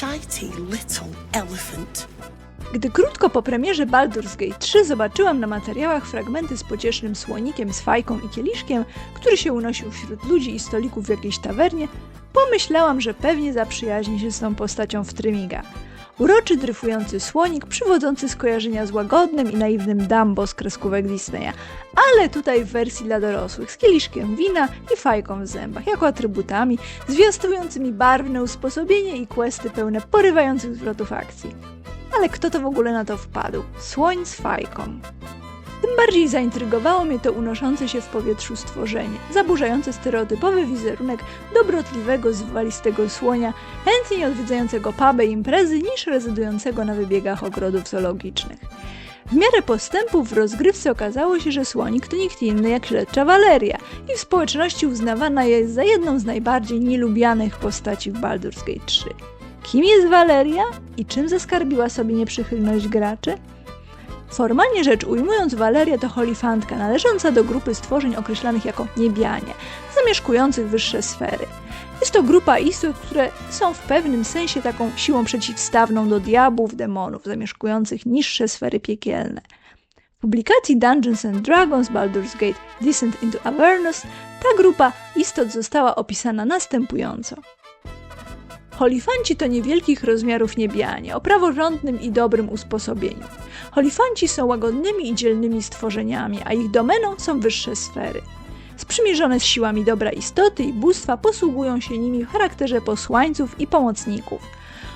Shitey little elephant. Gdy krótko po premierze Baldur's Gate 3 zobaczyłam na materiałach fragmenty z pociesznym słonikiem, z fajką i kieliszkiem, który się unosił wśród ludzi i stolików w jakiejś tawernie, pomyślałam, że pewnie zaprzyjaźni się z tą postacią w Trymiga. Uroczy, dryfujący słonik, przywodzący skojarzenia z łagodnym i naiwnym Dumbo z kreskówek Disneya, ale tutaj w wersji dla dorosłych, z kieliszkiem wina i fajką w zębach, jako atrybutami, zwiastującymi barwne usposobienie i questy pełne porywających zwrotów akcji. Ale kto to w ogóle na to wpadł? Słoń z fajką. Tym bardziej zaintrygowało mnie to unoszące się w powietrzu stworzenie, zaburzające stereotypowy wizerunek dobrotliwego, zwalistego słonia, chętniej odwiedzającego puby i imprezy niż rezydującego na wybiegach ogrodów zoologicznych. W miarę postępów w rozgrywce okazało się, że słonik to nikt inny jak śledcza Waleria i w społeczności uznawana jest za jedną z najbardziej nielubianych postaci w Baldur's Gate 3. Kim jest Waleria i czym zaskarbiła sobie nieprzychylność graczy? Formalnie rzecz ujmując, Waleria to holifantka należąca do grupy stworzeń określanych jako niebianie, zamieszkujących wyższe sfery. Jest to grupa istot, które są w pewnym sensie taką siłą przeciwstawną do diabłów, demonów, zamieszkujących niższe sfery piekielne. W publikacji Dungeons and Dragons Baldur's Gate Descent into Avernus ta grupa istot została opisana następująco. Holifanci to niewielkich rozmiarów niebianie, o praworządnym i dobrym usposobieniu. Holifanci są łagodnymi i dzielnymi stworzeniami, a ich domeną są wyższe sfery. Sprzymierzone z siłami dobra istoty i bóstwa posługują się nimi w charakterze posłańców i pomocników.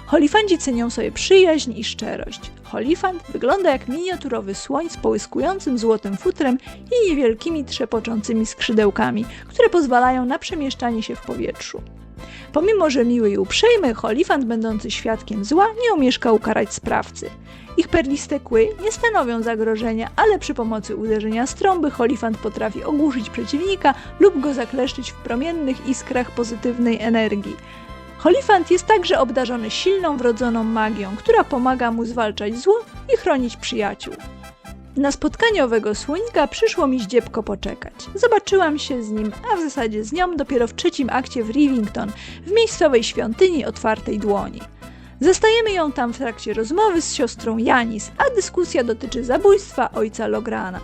Holifanci cenią sobie przyjaźń i szczerość. Holifant wygląda jak miniaturowy słoń z połyskującym złotym futrem i niewielkimi trzepoczącymi skrzydełkami, które pozwalają na przemieszczanie się w powietrzu. Pomimo, że miły i uprzejmy, Holifant będący świadkiem zła nie omieszkał ukarać sprawcy. Ich perliste kły nie stanowią zagrożenia, ale przy pomocy uderzenia z trąby Holifant potrafi ogłuszyć przeciwnika lub go zakleszczyć w promiennych iskrach pozytywnej energii. Holifant jest także obdarzony silną wrodzoną magią, która pomaga mu zwalczać zło i chronić przyjaciół. Na spotkanie owego słonika przyszło mi zdziebko poczekać. Zobaczyłam się z nim, a w zasadzie z nią dopiero w trzecim akcie w Rivington, w miejscowej świątyni otwartej dłoni. Zastajemy ją tam w trakcie rozmowy z siostrą Janis, a dyskusja dotyczy zabójstwa ojca Lograna.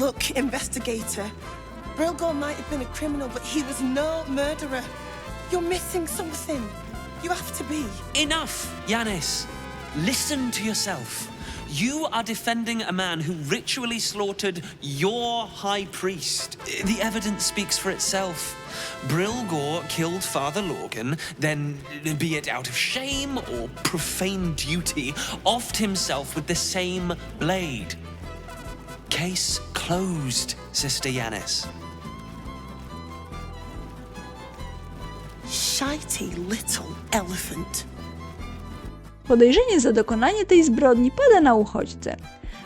Look, investigator. Brilgor might have been a criminal, but he was no murderer. You're missing something. You have to be. Enough, Yanis. Listen to yourself. You are defending a man who ritually slaughtered your high priest. The evidence speaks for itself. Brilgor killed Father Lorgan, then, be it out of shame or profane duty, offed himself with the same blade. Case closed, Sister Yanis. Shitey little elephant. Podejrzenie za dokonanie tej zbrodni pada na uchodźcę.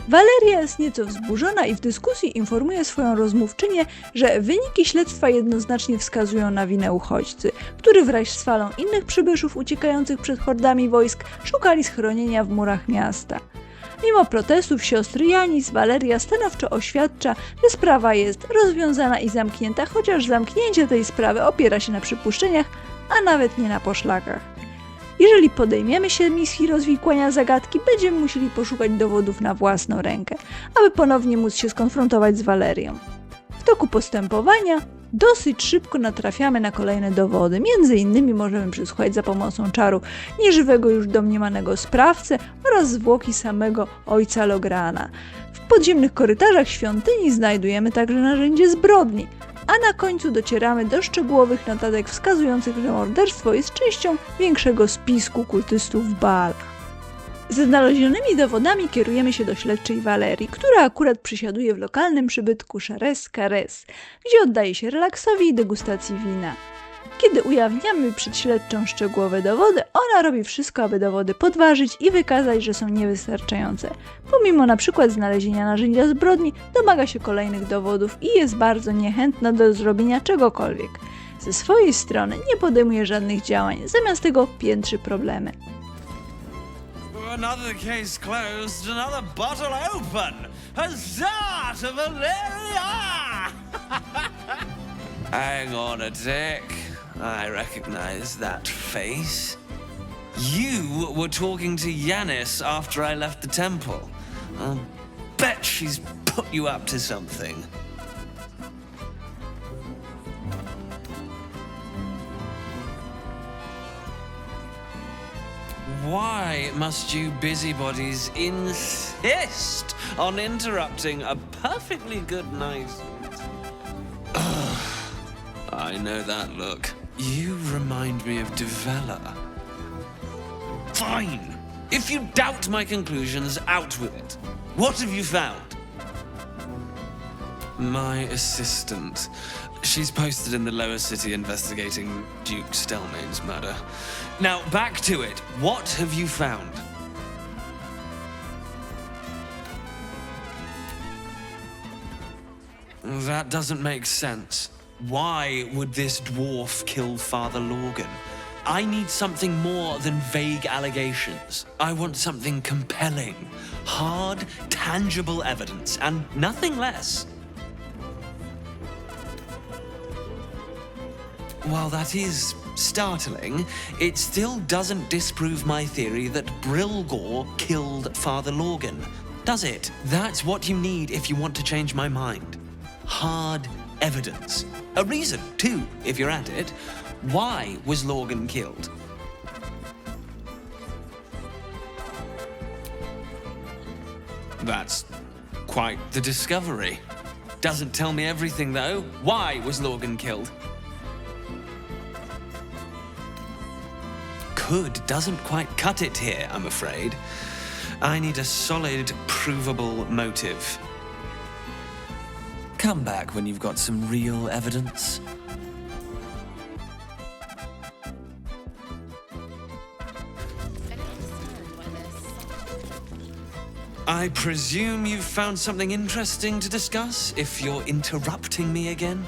Waleria jest nieco wzburzona i w dyskusji informuje swoją rozmówczynię, że wyniki śledztwa jednoznacznie wskazują na winę uchodźcy, który wraz z falą innych przybyszów uciekających przed hordami wojsk szukali schronienia w murach miasta. Mimo protestów siostry Janis, Waleria stanowczo oświadcza, że sprawa jest rozwiązana i zamknięta, chociaż zamknięcie tej sprawy opiera się na przypuszczeniach, a nawet nie na poszlakach. Jeżeli podejmiemy się misji rozwikłania zagadki, będziemy musieli poszukać dowodów na własną rękę, aby ponownie móc się skonfrontować z Walerią. W toku postępowania dosyć szybko natrafiamy na kolejne dowody. Między innymi możemy przesłuchać za pomocą czaru nieżywego już domniemanego sprawcę oraz zwłoki samego ojca Lograna. W podziemnych korytarzach świątyni znajdujemy także narzędzie zbrodni, a na końcu docieramy do szczegółowych notatek wskazujących, że morderstwo jest częścią większego spisku kultystów Baala. Ze znalezionymi dowodami kierujemy się do śledczej Walerii, która akurat przysiaduje w lokalnym przybytku Chares Carres, gdzie oddaje się relaksowi i degustacji wina. Kiedy ujawniamy przed śledczą szczegółowe dowody, ona robi wszystko, aby dowody podważyć i wykazać, że są niewystarczające. Pomimo na przykład znalezienia narzędzia zbrodni, domaga się kolejnych dowodów i jest bardzo niechętna do zrobienia czegokolwiek. Ze swojej strony nie podejmuje żadnych działań, zamiast tego piętrzy problemy. Another case closed, another bottle open. Huzzah to Valeria! Hang on a tick. I recognize that face. You were talking to Yanis after I left the temple. I'll bet she's put you up to something. Why must you busybodies insist on interrupting a perfectly good night? I know that look. You remind me of Devella. Fine. If you doubt my conclusions, out with it. What have you found? My assistant. She's posted in the lower city investigating Duke Stelmane's murder. Now, back to it. What have you found? That doesn't make sense. Why would this dwarf kill Father Lorgan? I need something more than vague allegations. I want something compelling, hard, tangible evidence, and nothing less. While that is startling, it still doesn't disprove my theory that Brilgor killed Father Lorgan, does it? That's what you need if you want to change my mind. Hard evidence. A reason, too, if you're at it. Why was Lorgan killed? That's quite the discovery. Doesn't tell me everything, though. Why was Lorgan killed? Could doesn't quite cut it here, I'm afraid. I need a solid, provable motive. Come back when you've got some real evidence. I presume you've found something interesting to discuss if you're interrupting me again?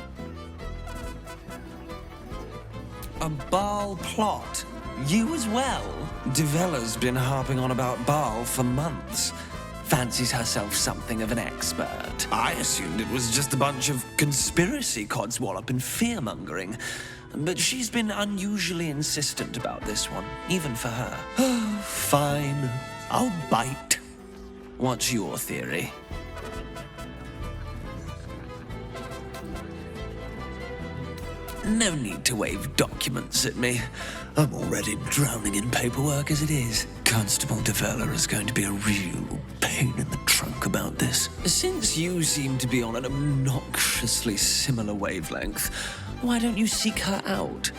A Baal plot? You as well? Devella's been harping on about Baal for months. Fancies herself something of an expert. I assumed it was just a bunch of conspiracy codswallop and fear mongering. But she's been unusually insistent about this one, even for her. Fine, I'll bite. What's your theory? No need to wave documents at me. I'm already drowning in paperwork as it is. Constable Devella is going to be a real pain in the about this. Since you seem to be on an obnoxiously similar wavelength, why don't you seek her out?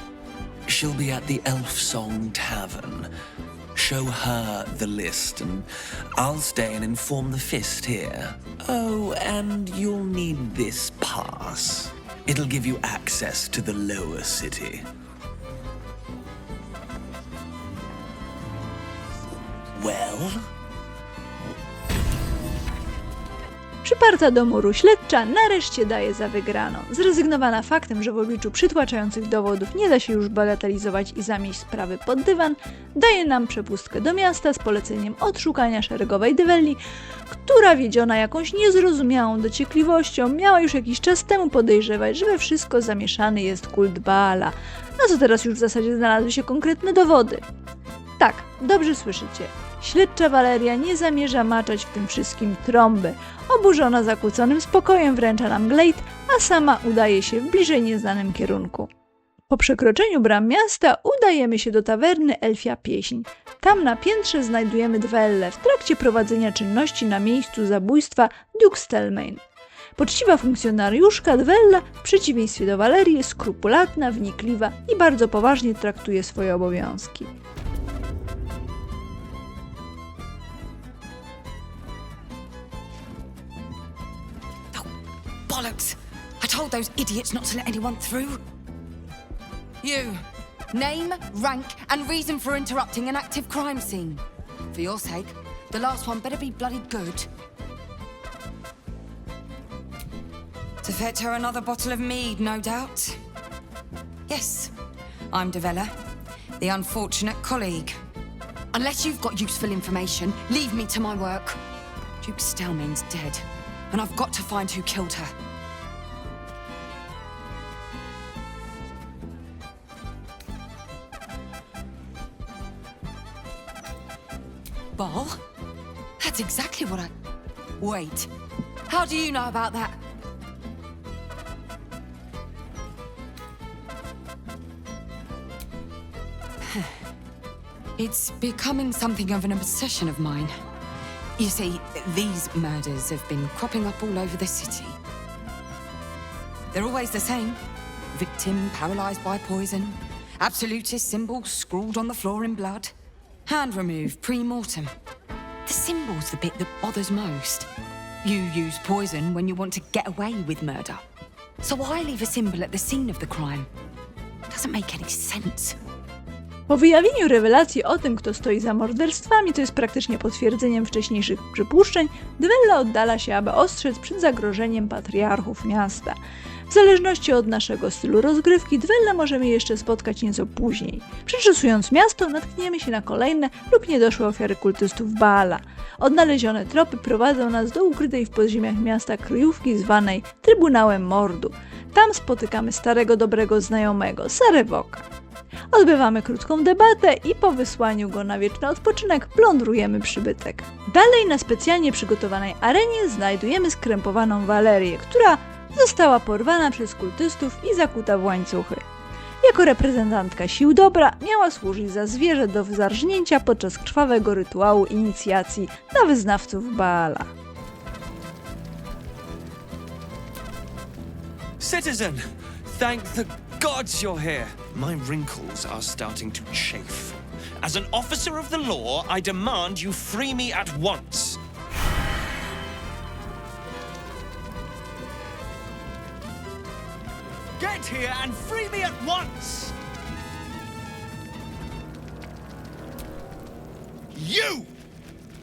She'll be at the Elf Song Tavern. Show her the list, and I'll stay and inform the Fist here. Oh, and you'll need this pass. It'll give you access to the lower city. Well? Przyparta do muru śledcza nareszcie daje za wygraną. Zrezygnowana faktem, że w obliczu przytłaczających dowodów nie da się już bagatelizować i zamieść sprawy pod dywan, daje nam przepustkę do miasta z poleceniem odszukania szeregowej Dywelli, która wiedziona jakąś niezrozumiałą dociekliwością miała już jakiś czas temu podejrzewać, że we wszystko zamieszany jest kult Baala, na co teraz już w zasadzie znalazły się konkretne dowody. Tak, dobrze słyszycie. Śledcza Waleria nie zamierza maczać w tym wszystkim trąby. Oburzona zakłóconym spokojem wręcza nam glejt, a sama udaje się w bliżej nieznanym kierunku. Po przekroczeniu bram miasta udajemy się do tawerny Elfia Pieśń. Tam na piętrze znajdujemy Dwelle w trakcie prowadzenia czynności na miejscu zabójstwa Duke Stelmane. Poczciwa funkcjonariuszka Dwella, w przeciwieństwie do Walerii, skrupulatna, wnikliwa i bardzo poważnie traktuje swoje obowiązki. Bollocks! I told those idiots not to let anyone through. You. Name, rank, and reason for interrupting an active crime scene. For your sake, the last one better be bloody good. To fetch her another bottle of mead, no doubt. Yes, I'm Devella, the unfortunate colleague. Unless you've got useful information, leave me to my work. Duke Stelmane's dead, and I've got to find who killed her. Ball? That's exactly what I. Wait. How do you know about that? It's becoming something of an obsession of mine. You see, these murders have been cropping up all over the city. They're always the same victim paralyzed by poison, absolutist symbol scrawled on the floor in blood, hand removed pre mortem. The symbol's the bit that bothers most. You use poison when you want to get away with murder. So leave a symbol at the scene of the crime? Doesn't make any sense. Po wyjawieniu rewelacji o tym, kto stoi za morderstwami, to jest praktycznie potwierdzeniem wcześniejszych przypuszczeń, Dwella oddala się, aby ostrzec przed zagrożeniem patriarchów miasta. W zależności od naszego stylu rozgrywki, Dwelle możemy jeszcze spotkać nieco później. Przeczesując miasto, natkniemy się na kolejne lub niedoszłe ofiary kultystów Baala. Odnalezione tropy prowadzą nas do ukrytej w podziemiach miasta kryjówki zwanej Trybunałem Mordu. Tam spotykamy starego dobrego znajomego, Sarewoka. Odbywamy krótką debatę i po wysłaniu go na wieczny odpoczynek plądrujemy przybytek. Dalej na specjalnie przygotowanej arenie znajdujemy skrępowaną Walerię, która została porwana przez kultystów i zakuta w łańcuchy. Jako reprezentantka sił dobra miała służyć za zwierzę do zarżnięcia podczas krwawego rytuału inicjacji dla wyznawców Baala. Citizen, thank the gods you're here. My wrinkles are starting to chafe. As an officer of the law, I demand you free me at once. Here and free me at once! You!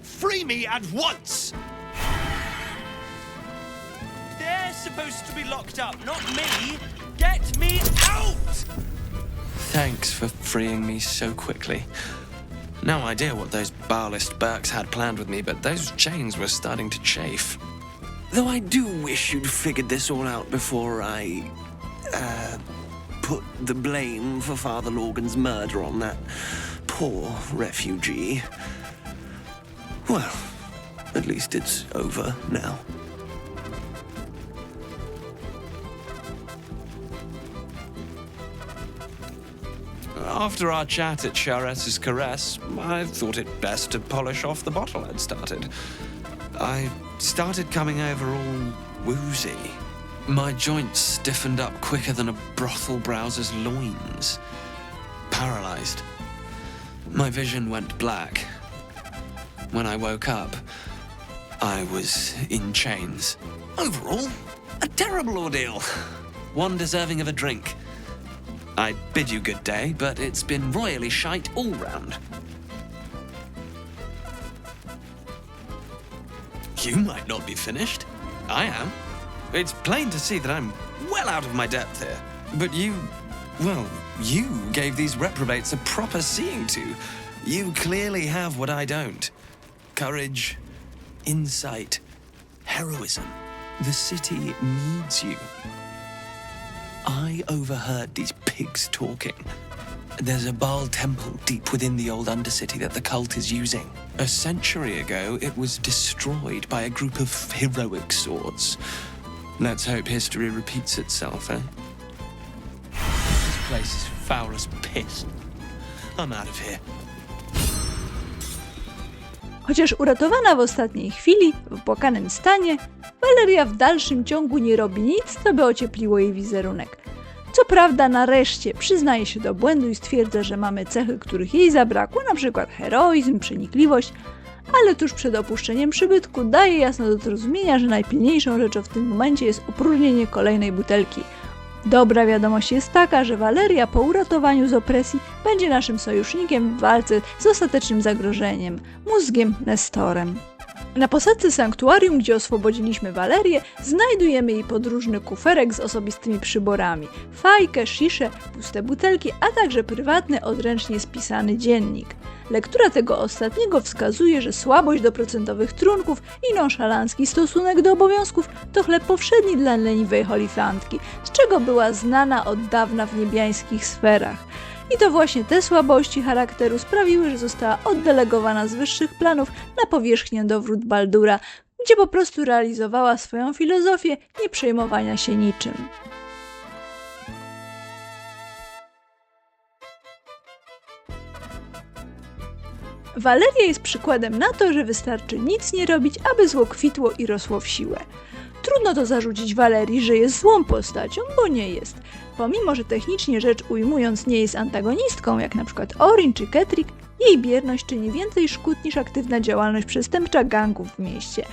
Free me at once! They're supposed to be locked up, not me! Get me out! Thanks for freeing me so quickly. No idea what those Baalist Burks had planned with me, but those chains were starting to chafe. Though I do wish you'd figured this all out before I. uh. put the blame for Father Lorgan's murder on that poor refugee. Well, at least it's over now. After our chat at Charessa's Caress, I thought it best to polish off the bottle I'd started. I started coming over all woozy. My joints stiffened up quicker than a brothel browser's loins. Paralyzed. My vision went black. When I woke up, I was in chains. Overall, a terrible ordeal. One deserving of a drink. I bid you good day, but it's been royally shite all round. You might not be finished. I am. It's plain to see that I'm well out of my depth here. But you, well, you gave these reprobates a proper seeing to. You clearly have what I don't courage, insight, heroism. The city needs you. I overheard these pigs talking. There's a Baal temple deep within the old Undercity that the cult is using. A century ago, it was destroyed by a group of heroic sorts. Let's hope history repeats itself, eh? This place is foul as piss. I'm out of here. Chociaż uratowana w ostatniej chwili, w opłakanym stanie, Valeria w dalszym ciągu nie robi nic, co by ociepliło jej wizerunek. Co prawda nareszcie przyznaje się do błędu i stwierdza, że mamy cechy, których jej zabrakło, np. heroizm, przenikliwość, ale tuż przed opuszczeniem przybytku daje jasno do zrozumienia, że najpilniejszą rzeczą w tym momencie jest opróżnienie kolejnej butelki. Dobra wiadomość jest taka, że Valeria po uratowaniu z opresji będzie naszym sojusznikiem w walce z ostatecznym zagrożeniem mózgiem Nestorem. Na posadzce sanktuarium, gdzie oswobodziliśmy Walerię, znajdujemy jej podróżny kuferek z osobistymi przyborami, fajkę, sziszę, puste butelki, a także prywatny, odręcznie spisany dziennik. Lektura tego ostatniego wskazuje, że słabość do procentowych trunków i nonszalancki stosunek do obowiązków to chleb powszedni dla leniwej Holifantki, z czego była znana od dawna w niebiańskich sferach. I to właśnie te słabości charakteru sprawiły, że została oddelegowana z wyższych planów na powierzchnię dowrót Baldura, gdzie po prostu realizowała swoją filozofię nie przejmowania się niczym. Waleria jest przykładem na to, że wystarczy nic nie robić, aby zło kwitło i rosło w siłę. Trudno to zarzucić Walerii, że jest złą postacią, bo nie jest. Pomimo, że technicznie rzecz ujmując nie jest antagonistką, jak na przykład Orin czy Ketrik, jej bierność czyni więcej szkód niż aktywna działalność przestępcza gangów w mieście.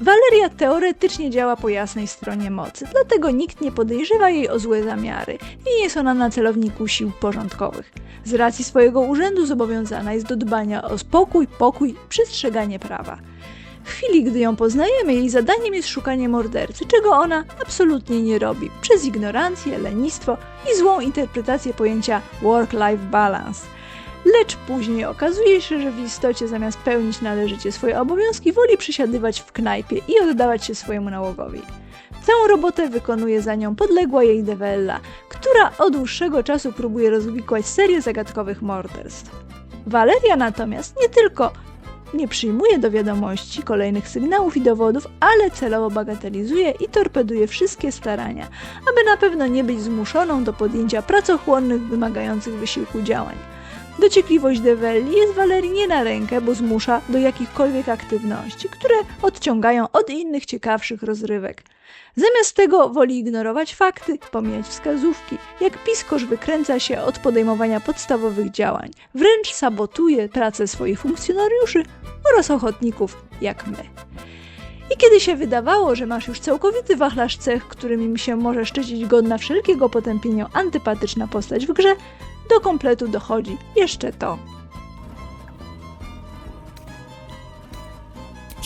Waleria teoretycznie działa po jasnej stronie mocy, dlatego nikt nie podejrzewa jej o złe zamiary i jest ona na celowniku sił porządkowych. Z racji swojego urzędu zobowiązana jest do dbania o spokój, pokój i przestrzeganie prawa. W chwili, gdy ją poznajemy, jej zadaniem jest szukanie mordercy, czego ona absolutnie nie robi, przez ignorancję, lenistwo i złą interpretację pojęcia work-life balance. Lecz później okazuje się, że w istocie zamiast pełnić należycie swoje obowiązki, woli przysiadywać w knajpie i oddawać się swojemu nałogowi. Całą robotę wykonuje za nią podległa jej Devella, która od dłuższego czasu próbuje rozwikłać serię zagadkowych morderstw. Waleria natomiast nie tylko nie przyjmuje do wiadomości kolejnych sygnałów i dowodów, ale celowo bagatelizuje i torpeduje wszystkie starania, aby na pewno nie być zmuszoną do podjęcia pracochłonnych, wymagających wysiłku działań. Dociekliwość Develli jest Walerii nie na rękę, bo zmusza do jakichkolwiek aktywności, które odciągają od innych ciekawszych rozrywek. Zamiast tego woli ignorować fakty, pomijać wskazówki, jak piskosz wykręca się od podejmowania podstawowych działań, wręcz sabotuje pracę swoich funkcjonariuszy oraz ochotników jak my. I kiedy się wydawało, że masz już całkowity wachlarz cech, którymi się może szczycić godna wszelkiego potępienia antypatyczna postać w grze, do kompletu dochodzi jeszcze to.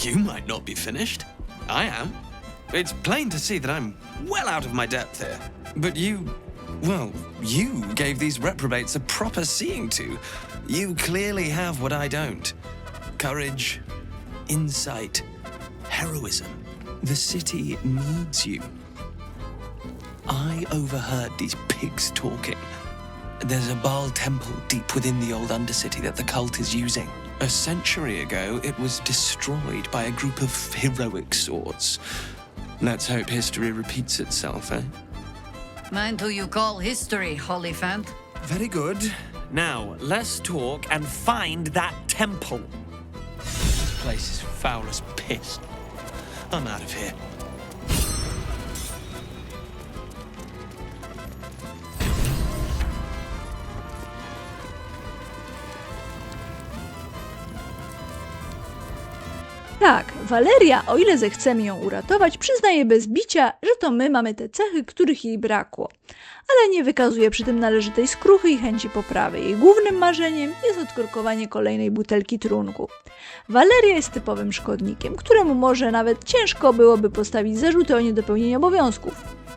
You might not be finished. I am. It's plain to see that I'm well out of my depth here. But you. Well, you gave these reprobates a proper seeing to. You clearly have what I don't courage, insight, heroism. The city needs you. I overheard these pigs talking. There's a Baal temple deep within the old Undercity that the cult is using. A century ago, it was destroyed by a group of heroic sorts. Let's hope history repeats itself, eh? Mind who you call history, Holyphant. Very good. Now, let's talk and find that temple. This place is foul as piss. I'm out of here. Tak, Waleria, o ile zechcemy ją uratować, przyznaje bez bicia, że to my mamy te cechy, których jej brakło. Ale nie wykazuje przy tym należytej skruchy i chęci poprawy. Jej głównym marzeniem jest odkorkowanie kolejnej butelki trunku. Waleria jest typowym szkodnikiem, któremu może nawet ciężko byłoby postawić zarzuty o niedopełnienie obowiązków.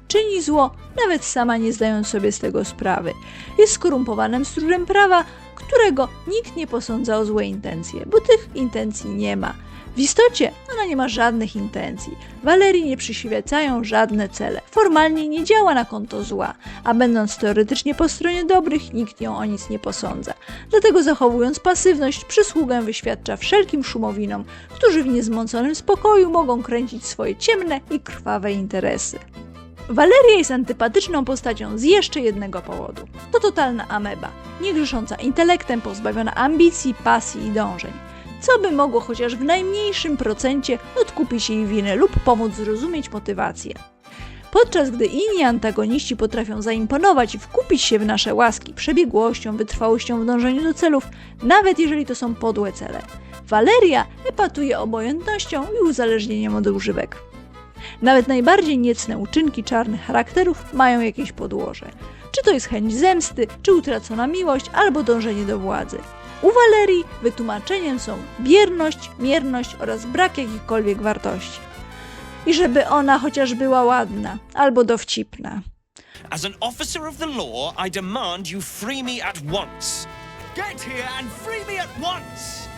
Czyni zło, nawet sama nie zdając sobie z tego sprawy. Jest skorumpowanym stróżem prawa, którego nikt nie posądza o złe intencje, bo tych intencji nie ma. W istocie ona nie ma żadnych intencji. Walerii nie przyświecają żadne cele. Formalnie nie działa na konto zła, a będąc teoretycznie po stronie dobrych, nikt ją o nic nie posądza. Dlatego zachowując pasywność, przysługę wyświadcza wszelkim szumowinom, którzy w niezmąconym spokoju mogą kręcić swoje ciemne i krwawe interesy. Waleria jest antypatyczną postacią z jeszcze jednego powodu. To totalna ameba, nie grzesząca intelektem, pozbawiona ambicji, pasji i dążeń co by mogło chociaż w najmniejszym procencie odkupić jej winę lub pomóc zrozumieć motywację. Podczas gdy inni antagoniści potrafią zaimponować i wkupić się w nasze łaski przebiegłością, wytrwałością w dążeniu do celów, nawet jeżeli to są podłe cele, Waleria epatuje obojętnością i uzależnieniem od używek. Nawet najbardziej niecne uczynki czarnych charakterów mają jakieś podłoże. Czy to jest chęć zemsty, czy utracona miłość, albo dążenie do władzy. U Walerii wytłumaczeniem są bierność, mierność oraz brak jakichkolwiek wartości. I żeby ona chociaż była ładna albo dowcipna. As an officer of the law, I demand you free me at once. Get here and free me at once!